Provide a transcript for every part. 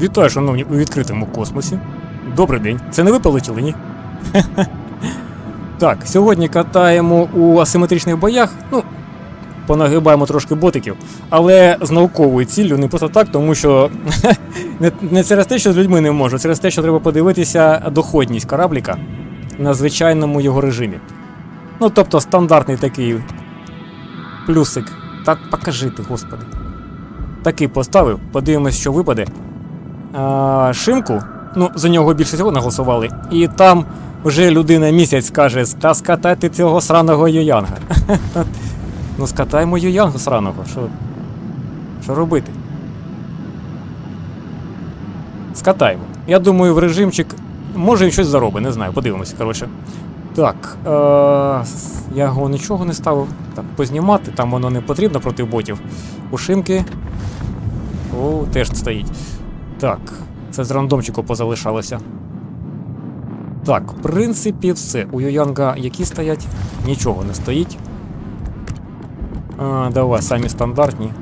Вітаю, шановні, у відкритому космосі. Добрий день. Це не ви полетіли, ні? так, сьогодні катаємо у асиметричних боях. Ну, понагибаємо трошки ботиків, але з науковою ціллю, не просто так, тому що не, не через те, що з людьми не можу, через те, що треба подивитися доходність корабліка на звичайному його режимі. Ну, тобто стандартний такий плюсик. Так покажи ти, господи. Такий поставив, подивимось, що випаде. А, Шимку, ну, за нього більше всього наголосували, і там вже людина місяць каже, та скатайте цього сраного Юянга. ну скатаємо Юянга сраного. Що, що робити? Скатаємо. Я думаю, в режимчик. Може він щось заробить, не знаю, подивимося, коротше. Так, е- я його нічого не ставив. Так, познімати, там воно не потрібно проти ботів. У Шимки. О, теж стоїть. Так, це з рандомчику позалишалося. Так, в принципі, все. У Юянга які стоять? Нічого не стоїть. А, давай, самі стандартні.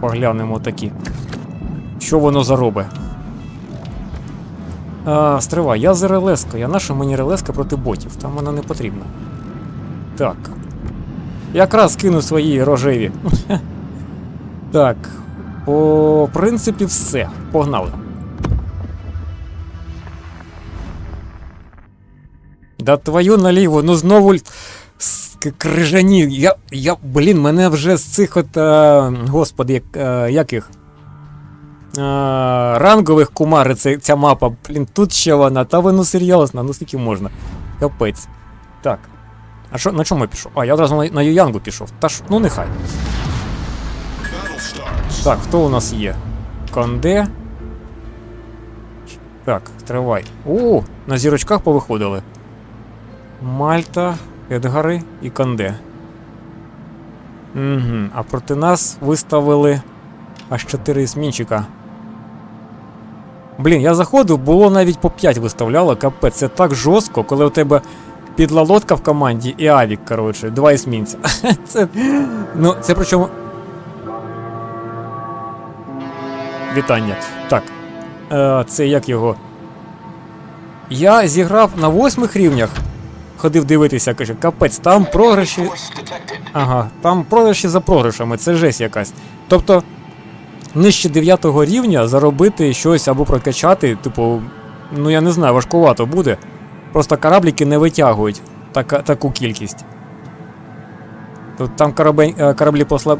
Поглянемо такі. Що воно заробить? Стривай, я за релескою. А наша мені релеска проти ботів? Там вона не потрібна. Так. Якраз кину свої рожеві. Так. По принципі, все. Погнали. Да твою наліво, ну знову крижані. Я, я, блін, мене вже з цих от. Е, господи, як, е, як їх? Е, рангових кумари це, ця мапа. Блін, тут ще вона. Та воно серйозно, ну скільки можна. Капець. Так. А що, на чому я пішов? А, я одразу на, на Юянгу пішов. Та ж, ну нехай. Так, хто у нас є? Конде. Так, тривай. О, на зірочках повиходили. Мальта, Едгари і Конде. Угу. А проти нас виставили аж 4 змінчика. Блін, я заходив, було навіть по 5 виставляло, капець, це так жорстко, коли у тебе підла лодка в команді і авік, коротше, два есмінця. це. Ну, це причому. Вітання. Так. Е, це як його. Я зіграв на восьмих рівнях. Ходив дивитися, каже, капець, там програші. Ага, там програші за програшами, це жесть якась. Тобто, нижче 9 рівня заробити щось або прокачати, типу, ну я не знаю, важкувато буде. Просто корабліки не витягують така, таку кількість. Тут там корабель, е, кораблі послаб,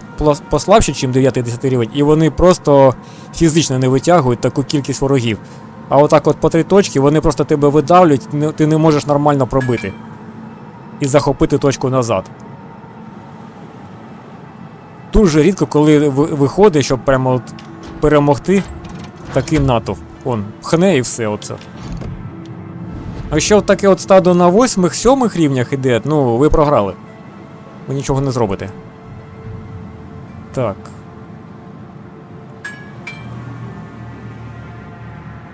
послабші, ніж 9-10 рівень, і вони просто фізично не витягують таку кількість ворогів. А отак от по три точки вони просто тебе видавлюють, ти не можеш нормально пробити. І захопити точку назад. Дуже рідко, коли виходить, щоб прямо от перемогти такий натовп. Он, пхне і все оце. А якщо таке от стадо на восьмих, сьомих рівнях іде, ну ви програли. Ви нічого не зробите. Так.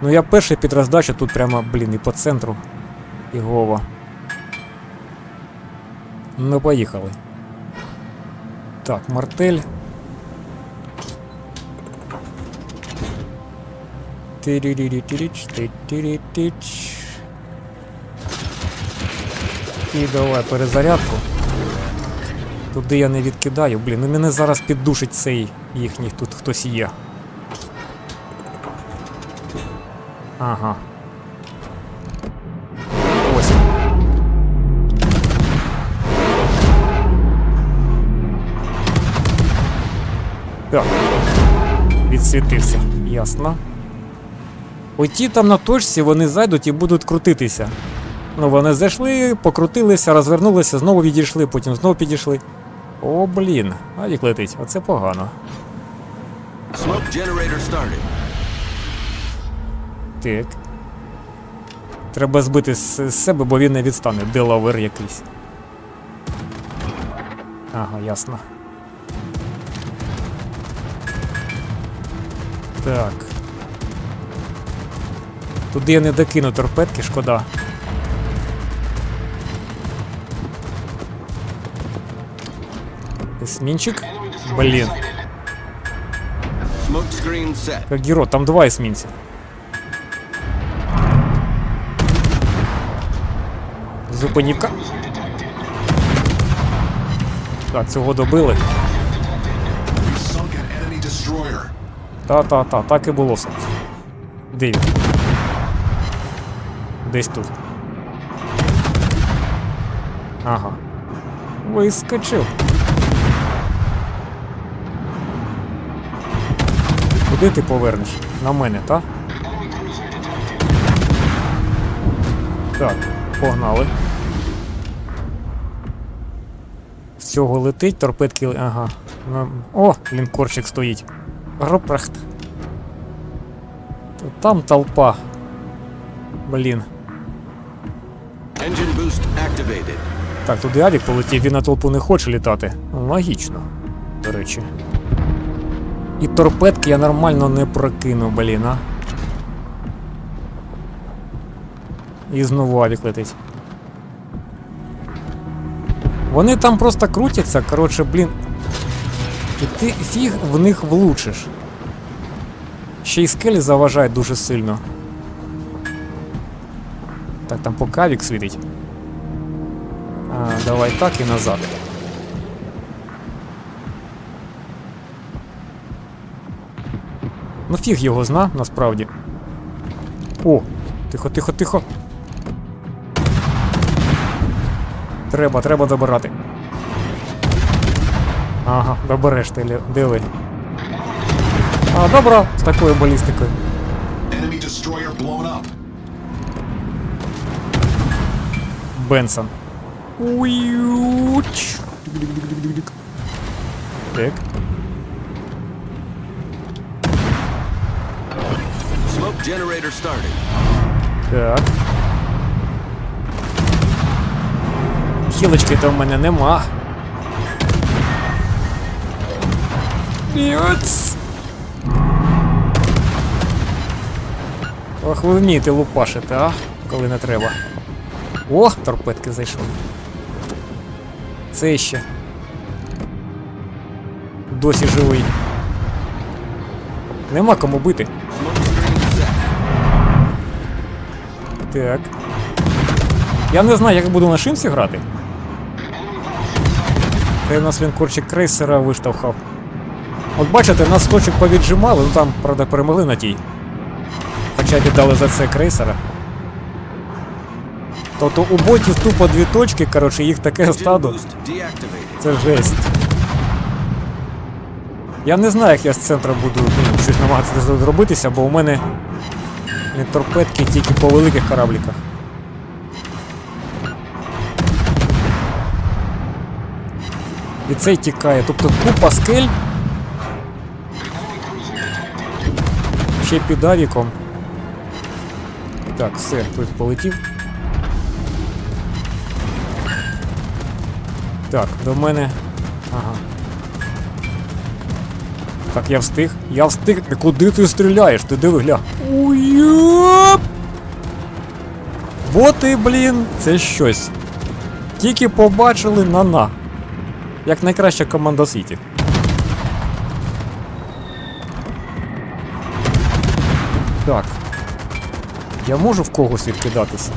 Ну я перший під роздачу тут прямо, блін, і по центру. І Гова. Ну, поїхали. Так, мартель. Тирірірі-тиріч, ти-тирі-тич. І давай перезарядку. Туди я не відкидаю, блін, ну мене зараз піддушить цей їхній тут хтось є. Ага. Ось. Так. Відсвітився. Ясно. Оті там на точці вони зайдуть і будуть крутитися. Ну, вони зайшли, покрутилися, розвернулися, знову відійшли, потім знову підійшли. О, блін, авік летить, оце погано. Так. Треба збити з, з себе, бо він не відстане. Делавер якийсь. Ага, ясно. Так. Туди я не докину торпедки, шкода. Screen set. Як гіро, там два есмінці. Зупинівка. Так, цього добили. Та-та-та, так і було. Де він? Десь тут. Ага. Вискочив. Куди ти повернеш? На мене, та? Так, погнали. З цього летить, торпедки. Ага. О, лінкорчик стоїть. Гропрахт. То Там толпа. Блін. Engine boost activated. Так, туди Авік полетів, він на толпу не хоче літати. Логічно, до речі. І торпедки я нормально не прокину, блін, а. І знову Авік летить. Вони там просто крутяться, коротше, блін. І ти фіг в них влучиш. Ще й скелі заважають дуже сильно. Так, там поки Авік світить. А, давай так і назад. Ну фіг його зна, насправді. О, тихо, тихо, тихо. Треба, треба добирати. Ага, добереш ти, диви. А, добро, з такою балістикою. Бенсон. Так. Generator started. Так. Хілочки то в мене нема. Йоц. Ох, ви вмієте лупашити, а? Коли не треба. О, торпедки зайшов. Це ще. Досі живий. Нема кому бити. Так. Я не знаю, як буду на шимсі грати. Та у нас лінкорчик крейсера виштовхав. От бачите, нас точок повіджимали, ну там, правда, перемогли на тій. Хоча віддали за це крейсера. Тобто у ботів тупо дві точки, коротше, їх таке стадо. Це жесть. Я не знаю, як я з центру буду ну, щось намагатися зробитися, бо у мене не торпедки тільки по великих корабліках. І цей тікає. Тобто купа скель. Ще під авіком. Так, все, тут полетів. Так, до мене. Ага. Так, я встиг. Я встиг. Куди ти стріляєш? Ти диви, гля. Уйоп! Боти, блін, це щось. Тільки побачили на-на. Як найкраща команда Сіті. Так. Я можу в когось відкидатися?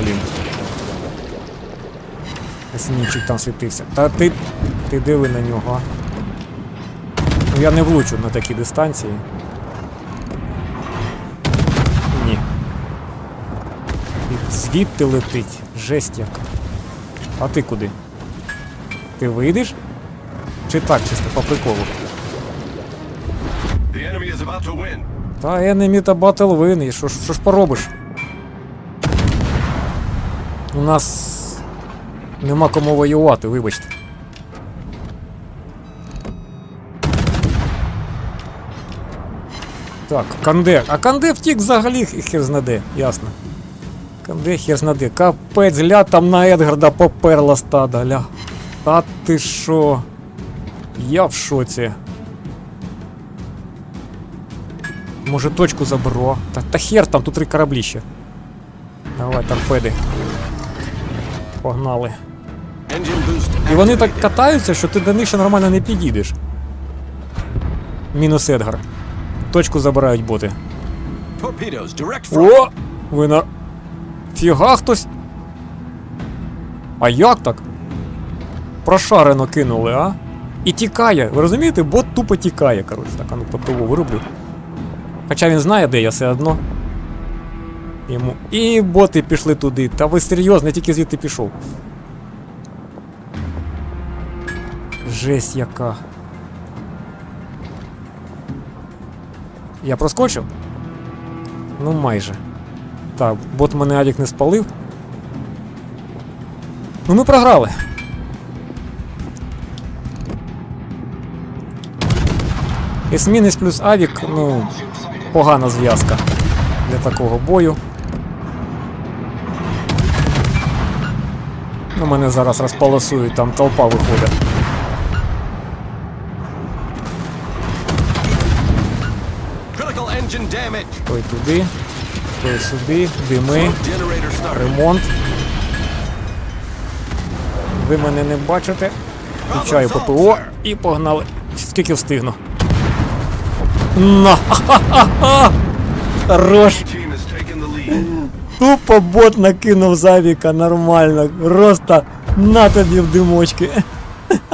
Блін. Есмінчик там світився. Та ти. Ти диви на нього. Ну я не влучу на такій дистанції. Ні. І звідти летить. Жесть яка. А ти куди? Ти вийдеш? Чи так, чисто по приколу? Та enemy та battle win, і що, що ж поробиш? У нас нема кому воювати, вибачте. Так, Канде. А Канде втік взагалі хер знаде, ясно. Канде хер знаде. Капець, ля там на Едгарда поперла стада, ля. Та ти що? Я в шоці. Може точку заберу. Та, та хер там, тут три кораблі ще. Давай, торпеди. Погнали. І вони так катаються, що ти до них ще нормально не підійдеш. Мінус Едгар. Точку забирають боти. О! Ви на. Фіга хтось. А як так? Прошарено кинули, а? І тікає. Ви розумієте, бот тупо тікає, коротше. Так, а ну ППО вироблю. Хоча він знає, де я все одно. Йому. І боти пішли туди. Та ви серйозно, я тільки звідти пішов. Жесть яка. Я проскочив? Ну майже. Так, бот мене Адік не спалив. Ну ми програли. Есмінець плюс Авік, ну, погана зв'язка для такого бою. Ну, мене зараз розполосують, там толпа виходить. Той туди, той сюди, дими. Ремонт. Ви мене не бачите. Включаю ППО і погнали. Скільки встигну. На! Хорош! Тупо бот накинув завіка нормально. Просто на тобі в димочки.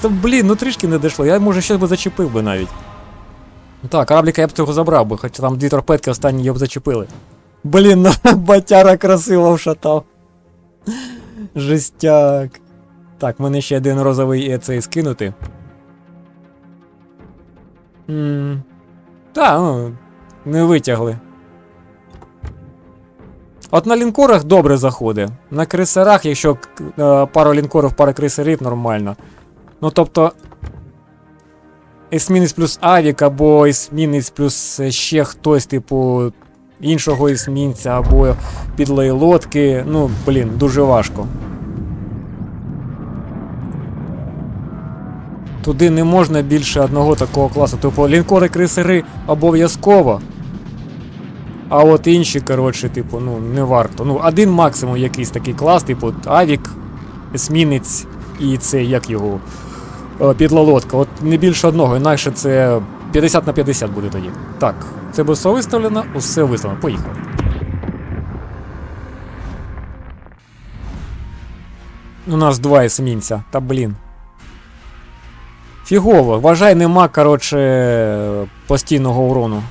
Та блін, ну трішки не дійшло. Я може щось би зачепив би навіть. Так, корабліка я б цього забрав би, хоча там дві торпедки останні його б зачепили. Блін, ну батяра красиво вшатав. Жестяк. Так, мене ще один розовий цей скинути. Ммм. Та, ну, не витягли. От на лінкорах добре заходить. На крейсерах, якщо е, пару лінкорів, пара крейсерів, нормально. Ну тобто. Есмінець плюс Авік, або есмінець плюс е, ще хтось, типу, іншого есмінця, або підлої лодки. Ну, блін, дуже важко. Туди не можна більше одного такого класу. Типу, лінкори крейсери обов'язково. А от інші, коротше, типу, ну, не варто. Ну, один максимум якийсь такий клас, типу, Авік, есмінець і це як його е, підлолодка. От не більше одного, інакше це 50 на 50 буде тоді. Так, це буде все виставлено, усе виставлено. Поїхали. У нас два есмінця, та блін. Фігово, вважай, нема, коротше, постійного урону.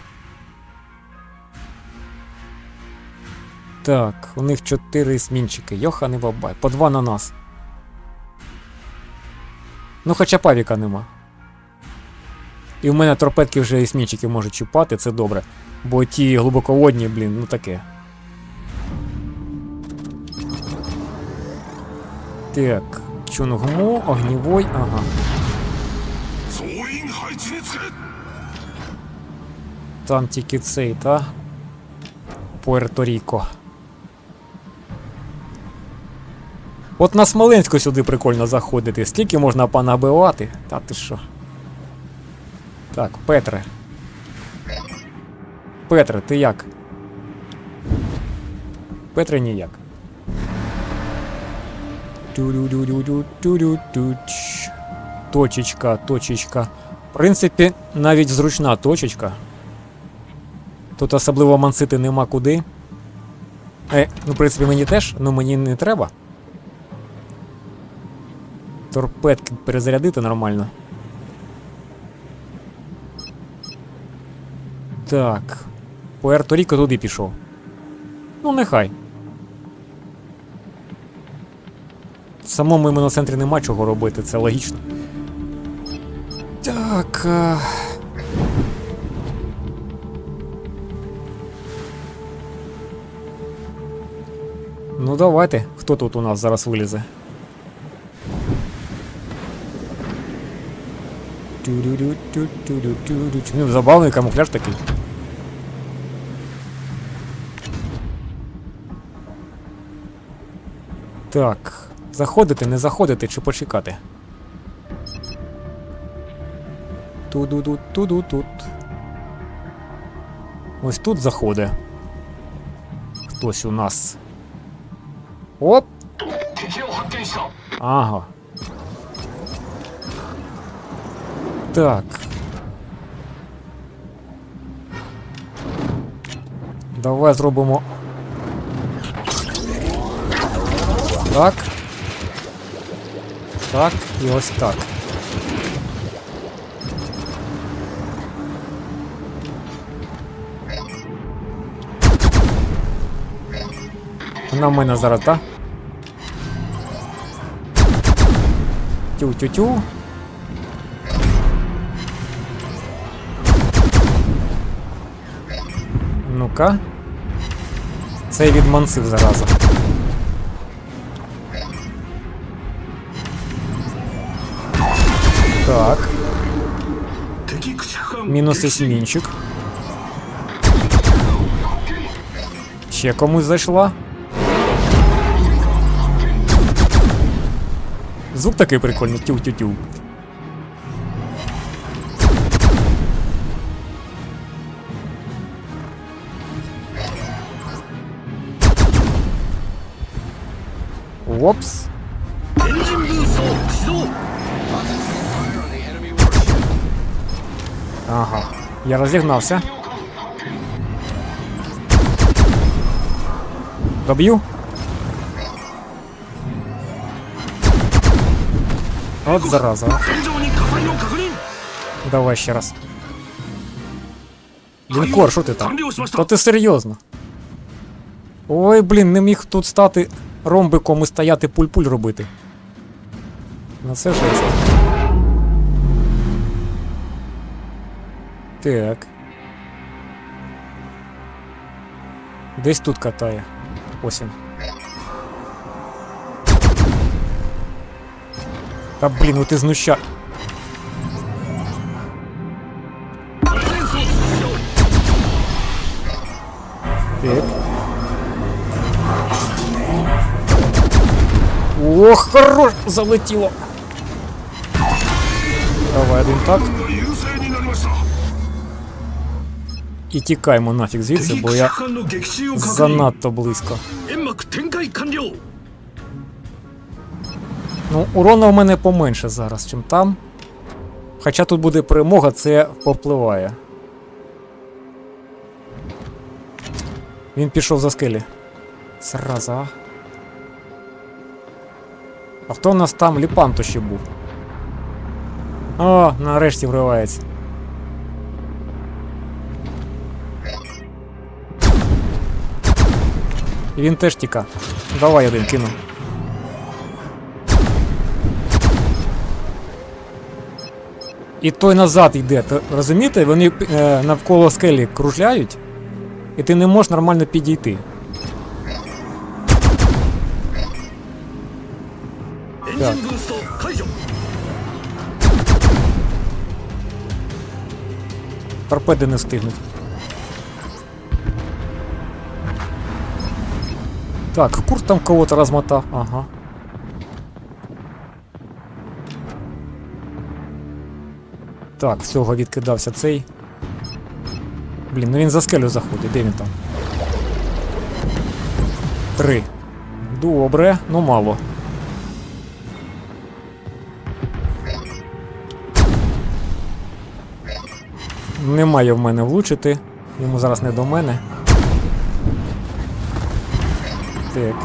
Так, у них 4 есмінчики. Йоханий бабай. По два на нас. Ну хоча павіка нема. І в мене торпедки вже і можуть чіпати, це добре. Бо ті глибоководні, блін, ну таке. Так, Чунгму, огнівой, ага. Там тільки цей, та? Пуерторіко. От на Смоленську сюди прикольно заходити. Скільки можна понабивати? Та ти що? Так, Петре. Петре, ти як? Петре ніяк. Точечка, точечка. В принципі, навіть зручна точечка. Тут особливо мансити нема куди. Е, ну, в принципі, мені теж, ну мені не треба. Торпедки перезарядити нормально. Так. Пуерто-Ріко туди пішов. Ну, нехай. В самому іменно центрі нема чого робити, це логічно. Так. А... Ну давайте, хто тут у нас зараз вилізе? Ну, забавний камуфляж такий. Так, заходити, не заходити чи почекати? Ту-ду-ду, ту-ду тут. Ось тут заходить. Хтось у нас. Оп! Ага. Так. Давай зробимо. Так. Так, і ось так. Вона в мене зараз, так? Тю-тю-тю. Ковка. Цей відмансив зараза. Так. Мінус есмінчик. Ще комусь зайшла. Звук такий прикольний, тю-тю-тю. Опс. Ага. Я разогнался. Добью. Вот зараза. Давай еще раз. Линкор, что ты там? То ти серйозно? Ой, блин, не міг тут статы. Ромбиком і стояти пуль-пуль робити. На це жесть. Так. Десь тут катає. Ось він. Та блін, ну ти знуща. Ох, хорош! Залетіло! Давай один так. І тікаємо нафік, звідси, бо я занадто близько. Ну, урона в мене поменше зараз, чим там. Хоча тут буде перемога, це попливає. Він пішов за скелі. Сраза. а. А хто у нас там Ліпанто ще був? О, нарешті вривається. І він теж тіка. Давай один кину. І той назад йде. Ти розумієте? Вони е, навколо скелі кружляють, і ти не можеш нормально підійти. Так. Торпеди не встигнуть. Так, курт там кого-то размотав, ага. Так, всього відкидався цей. Блін, ну він за скелю заходить, де він там? Три. Добре, ну мало. Немає в мене влучити. Йому зараз не до мене. Так.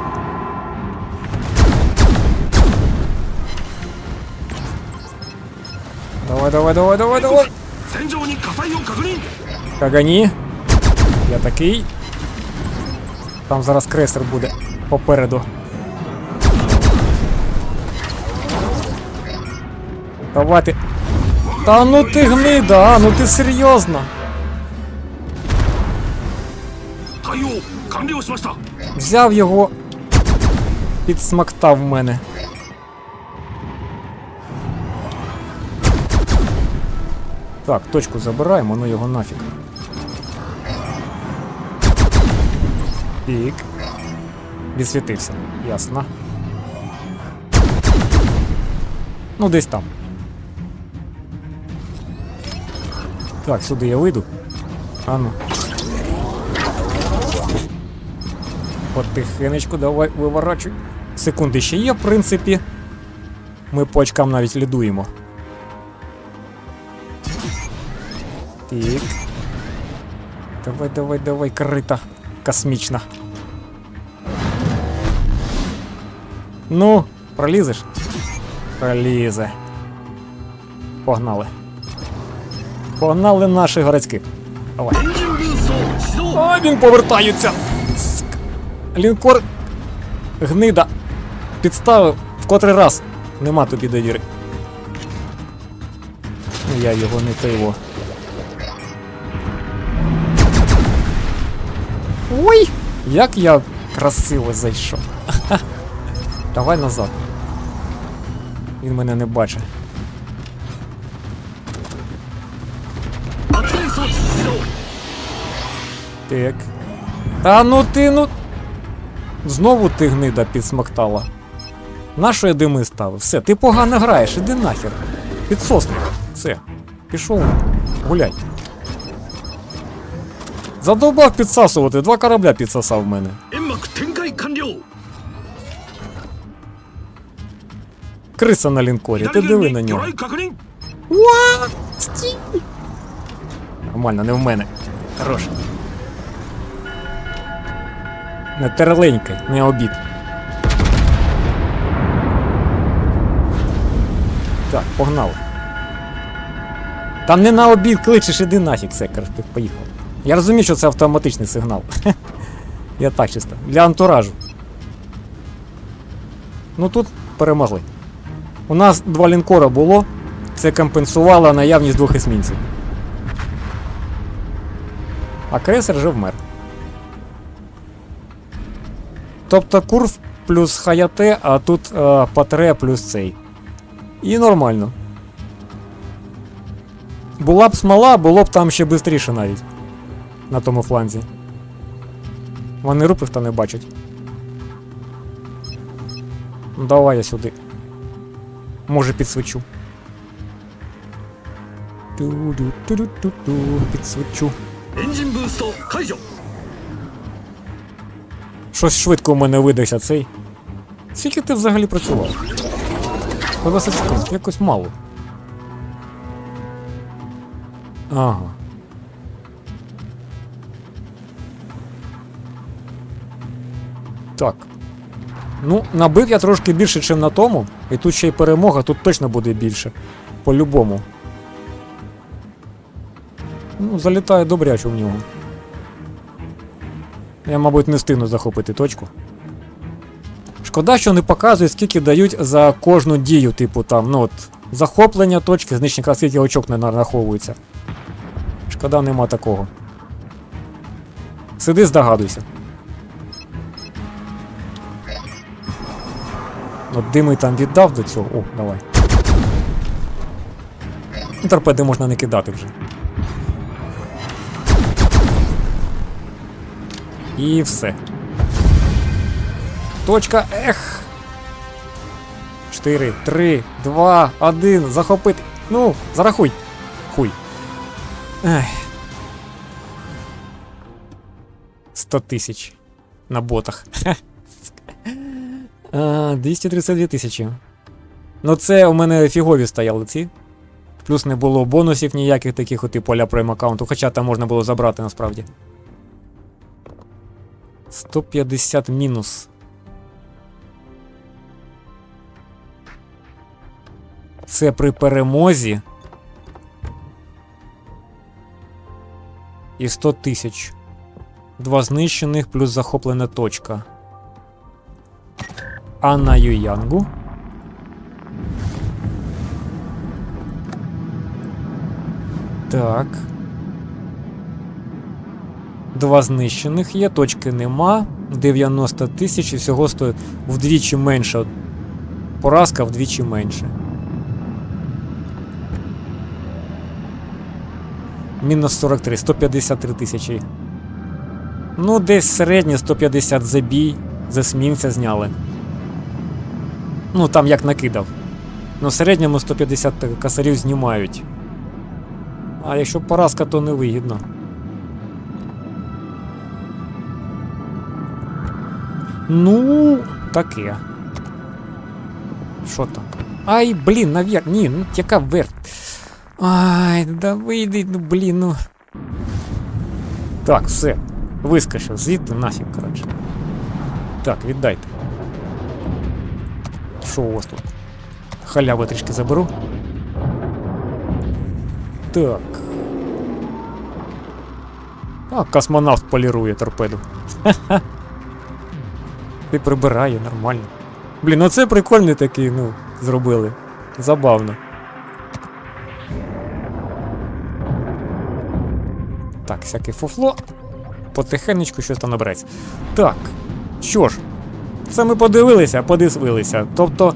Давай, давай, давай, давай, давай. Кагані. Я такий. Там зараз кресер буде попереду. Давайте. Та ну ти гнида, а, ну ти серйозно. Взяв його. Підсмактав мене. Так, точку забираємо, ну його нафіг. Пік. Відсвітився. Ясно. Ну, десь там. Так, сюди я вийду. А ну. Потихенечку, давай виворачуй. Секунди ще є, в принципі. Ми по очкам навіть лідуємо. Так. Давай, давай, давай, крита. космічна. Ну, пролізеш? Пролізе. Погнали. Погнали наші городські. Давай. Він повертається. Лінкор гнида. Підставив в котрий раз. Нема тобі довіри. Ну, я його не пиво. його. Ой! Як я красиво зайшов. Давай назад. Він мене не бачить. Так. Та ну ти ну. Знову ти гнида підсмоктала. Нащо я дими ставив? Все, ти погано граєш, іди нахер. Підсосник. Все. Пішов гулять. Задовбав підсасувати, два корабля підсосав в мене. Криса на лінкорі, ти диви на нього. Нормально, не в мене. Хорош. Не терленький, не обід. Так, погнали. Там не на обід кличеш, іди нафіг, все, коротше, поїхав. Я розумію, що це автоматичний сигнал. Я так чисто. Для антуражу. Ну тут перемогли. У нас два лінкора було. Це компенсувало наявність двох есмінців. А крейсер вже вмер. Тобто курв плюс хаяте, а тут е, патре плюс цей. І нормально. Була б смола, було б там ще швидше навіть. На тому фланзі. Вони рупив та не бачать. Ну, Давай я сюди. Може підсвічу. Ту-ду-ту-ду-ту-ту, Підсвічу. エンジンブースト解除 Щось швидко у мене видався цей. Скільки ти взагалі працював? 20 секунд, якось мало. Ага. Так. Ну, набив я трошки більше, ніж на тому. І тут ще й перемога, тут точно буде більше. По-любому. Ну, залітає добряче в нього. Я, мабуть, не встигну захопити точку. Шкода, що не показує, скільки дають за кожну дію, типу там, ну от, захоплення точки, знищення, скільки очок не нараховується. Шкода, нема такого. Сиди, здогадуйся. От дими там віддав до цього. О, давай. Торпеди можна не кидати вже. І все. Точка. Ех. 4, 3, 2, 1. Захопити. Ну, зарахуй. Хуй. Ех. 100 тисяч. На ботах. 232 тисячі. Ну, це у мене фігові стояли ці. Плюс не було бонусів ніяких таких, от, типу, поля прайм аккаунту, хоча там можна було забрати насправді. 150 мінус. Це при перемозі. І 100 тисяч. Два знищених плюс захоплена точка. А на Юянгу. Так. Два знищених є, точки нема. 90 тисяч і всього стоїть вдвічі менше. Поразка вдвічі менше. Мінус 43, 153 тисячі. Ну, десь середнє 150 за бій, за смінця зняли. Ну, там як накидав. Ну, в середньому 150 косарів знімають. А якщо поразка, то невигідно. Ну, таке. Що там? Ай, блін, наверх. Ні, ну яка вверх. Ай, да вийди, ну блін, ну. Так, все. Вискочив, звідти нафіг, коротше. Так, віддайте. Що у вас тут? Халяви трішки заберу. Так. А, космонавт полірує торпеду. Ха-ха. Ти прибирає, нормально. Блін, ну це прикольний такий, ну, зробили. Забавно. Так, всяке фуфло. Потихенечку щось там набереться. Так. Що ж, це ми подивилися, подивилися. Тобто.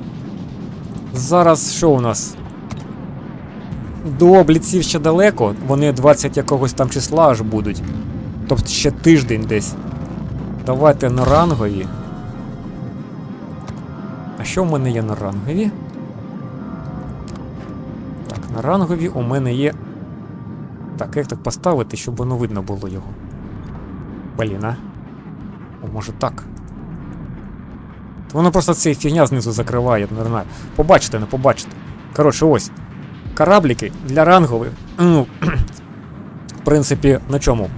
Зараз що у нас? До бліців ще далеко, вони 20 якогось там числа аж будуть. Тобто ще тиждень десь. Давайте на рангові. Що в мене є на рангові? Так, на рангові у мене є. Так, як так поставити, щоб воно видно було його? Блін, а? О, може так. То воно просто цей фігня знизу закриває, не знаю. Побачите, не побачите. Коротше, ось. Корабліки для рангових. Ну, в принципі, на чому?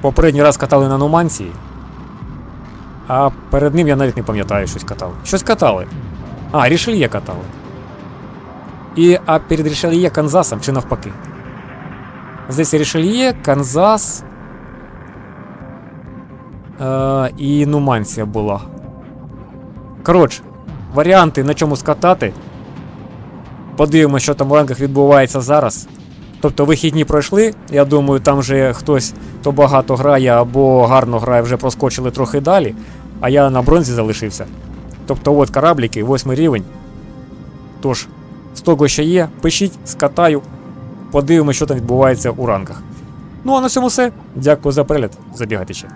Попередній раз катали на Нуманції. А перед ним я навіть не пам'ятаю, щось катали. Щось катали. А, Рішельє катали. І, а перед Рішельє Канзасом чи навпаки. Здається, Рішельє, Канзас. Е, і Нуманція була. Коротше, варіанти на чому скатати. Подивимося, що там в ранках відбувається зараз. Тобто вихідні пройшли. Я думаю, там вже хтось то багато грає або гарно грає, вже проскочили трохи далі. А я на бронзі залишився. Тобто, от корабліки, восьмий рівень. Тож, з того, що є, пишіть, скатаю. Подивимося, що там відбувається у ранках. Ну а на цьому все. Дякую за перегляд. Забігайте ще.